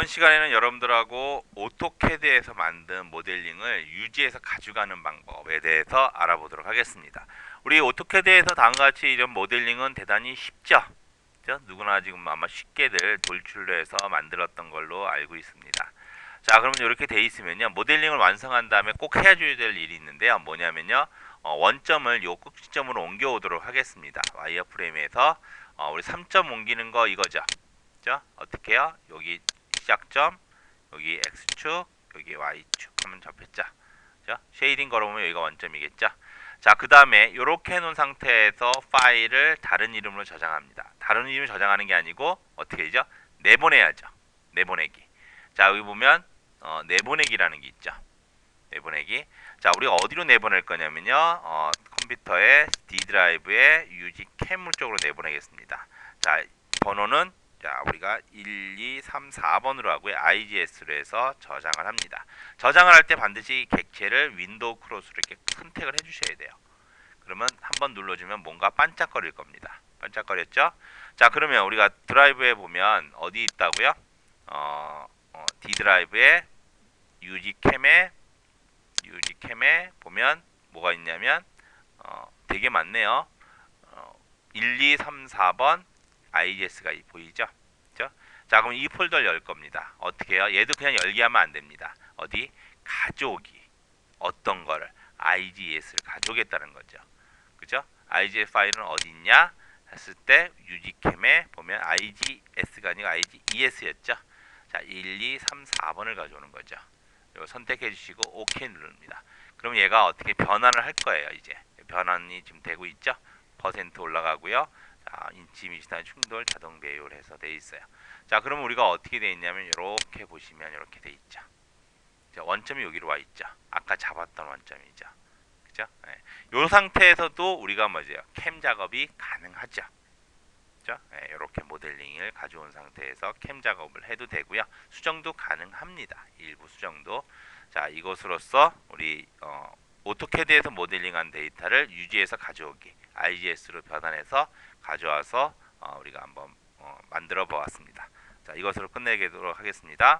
이번 시간에는 여러분들하고 오토캐드에서 만든 모델링을 유지해서 가져가는 방법에 대해서 알아보도록 하겠습니다. 우리 오토캐드에서 다음과 같이 이런 모델링은 대단히 쉽죠? 그죠? 누구나 지금 아마 쉽게들 돌출로 해서 만들었던 걸로 알고 있습니다. 자, 그러면 이렇게 돼 있으면요. 모델링을 완성한 다음에 꼭 해줘야 될 일이 있는데요. 뭐냐면요. 어, 원점을 요 꼭지점으로 옮겨오도록 하겠습니다. 와이어 프레임에서 어, 우리 3점 옮기는 거 이거죠. 그죠? 어떻게 해요? 여기 시작점, 여기 x축, 여기 y축 하면 잡혔죠. 그죠? 쉐이딩 걸어보면 여기가 원점이겠죠. 자, 그 다음에 이렇게 해놓은 상태에서 파일을 다른 이름으로 저장합니다. 다른 이름을 저장하는 게 아니고 어떻게 되죠? 내보내야죠. 내보내기. 자, 여기 보면 어, 내보내기라는 게 있죠. 내보내기. 자, 우리가 어디로 내보낼 거냐면요. 어, 컴퓨터의 D 드라이브에 유지 캠물 쪽으로 내보내겠습니다. 자, 번호는 자, 우리가 1, 2, 3, 4번으로 하고요. IGS로 해서 저장을 합니다. 저장을 할 때 반드시 객체를 윈도우 크로스로 이렇게 선택을 해 주셔야 돼요. 그러면 한번 눌러주면 뭔가 반짝거릴 겁니다. 반짝거렸죠? 자, 그러면 우리가 드라이브에 보면 어디 있다고요? 어, 어, D 드라이브에 유지 캠에 유지 캠에 보면 뭐가 있냐면 어, 되게 많네요. 어, 1, 2, 3, 4번 IGS가 보이죠? 그죠? 자, 그럼 이 폴더를 열 겁니다. 어떻게 해요? 얘도 그냥 열기 하면 안 됩니다. 어디? 가져오기. 어떤 거를? IGS를 가져오겠다는 거죠. 그죠? IGS 파일은 어디 있냐? 했을 때 유지캠에 보면 IGS가 아니고 IGES였죠. 자, 1, 2, 3, 4번을 가져오는 거죠. 이거 선택해 주시고 OK 누릅니다. 그럼 얘가 어떻게 변환을 할 거예요, 이제. 변환이 지금 되고 있죠? 퍼센트 올라가고요. 자, 인치 미시한 충돌 자동 배율 해서 돼 있어요. 자, 그러면 우리가 어떻게 돼 있냐면 이렇게 보시면 이렇게 돼 있죠. 자, 원점이 여기로 와 있죠. 아까 잡았던 원점이죠. 그죠? 예. 요 상태에서도 우리가 뭐죠? 캠 작업이 가능하죠. 그죠? 예, 이렇게 모델링을 가져온 상태에서 캠 작업을 해도 되고요. 수정도 가능합니다. 일부 수정도. 자, 이것으로써 우리 어, 오토캐드에서 모델링한 데이터를 유지해서 가져오기, IGS로 변환해서 가져와서 어, 우리가 한번 어, 만들어 보았습니다. 자, 이것으로 끝내도록 하겠습니다.